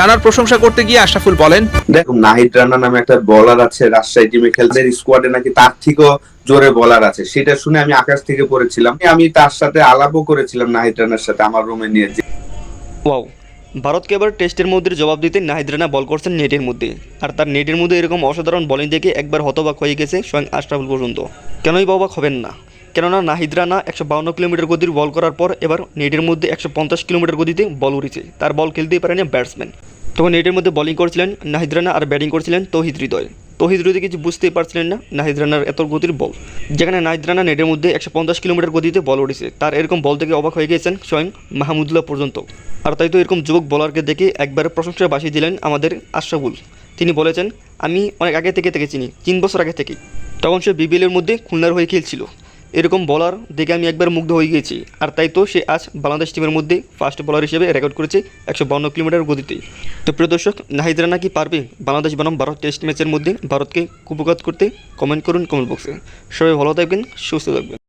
রানার প্রশংসা করতে গিয়ে আশরাফুল বলেন দেখুন নাহিদ রানা নামে একটা বলার আছে রাজশাহী টিমে খেলছে স্কোয়াডে নাকি তার থেকেও জোরে বলার আছে। সেটা শুনে আমি আকাশ থেকে পড়েছিলাম। আমি তার সাথে আলাপও করেছিলাম নাহিদ রানার সাথে আমার রুমে নিয়ে। যে ওয়াও ভারতকে এবার টেস্টের মধ্যে জবাব দিতে নাহিদ রানা বল করছেন নেটের মধ্যে। আর তার নেটের মধ্যে এরকম অসাধারণ বলিং দেখে একবার হতবাক হয়ে গেছে স্বয়ং আশরাফুল পর্যন্ত। কেনই বা অবাক হবেন না? কেননা নাহিদ রানা একশো বাউন্ন কিলোমিটার গতির বল করার পর এবার নেটের মধ্যে একশো পঞ্চাশ কিলোমিটার গতিতে বল উড়েছে। তার বল খেলতেই পারেনি ব্যাটসম্যান। তখন নেটের মধ্যে বলিং করছিলেন নাহিদ রানা আর ব্যাটিং করছিলেন তৌহিদ হৃদয়। তৌহিদ হৃদয় কিছু বুঝতেই পারছিলেন না নাহিদ রানার এত গতির বল। যেখানে নাহিদ রানা নেটের মধ্যে একশো পঞ্চাশ কিলোমিটার গতিতে বল উঠেছে তার এরকম বল থেকে অবাক হয়ে গেছেন স্বয়ং মাহমুদুল্লাহ পর্যন্ত। আর তাই তো এরকম যুবক বলারকে দেখে একবার প্রশংসা বাসিয়ে দিলেন আমাদের আশরাফুল। তিনি বলেছেন, আমি অনেক আগে থেকে থেকে চিনি, তিন বছর আগে থেকে তখন সে বিবিএলের মধ্যে খুলনার হয়ে খেলছিল। এরকম বলার দেখে আমি একবার মুগ্ধ হয়ে গিয়েছি। আর তাই তো সে আজ বাংলাদেশ টিমের মধ্যে ফার্স্ট বলার হিসেবে রেকর্ড করেছে একশো বান্ন কিলোমিটার গতিতে। তো প্রিয় দর্শক নাহিদ রানা কি পারবে বাংলাদেশ বনাম ভারত টেস্ট ম্যাচের মধ্যে ভারতকে কুপকাত করতে? কমেন্ট করুন কমেন্ট বক্সে সবাই ভালো থাকবেন, সুস্থ থাকবেন।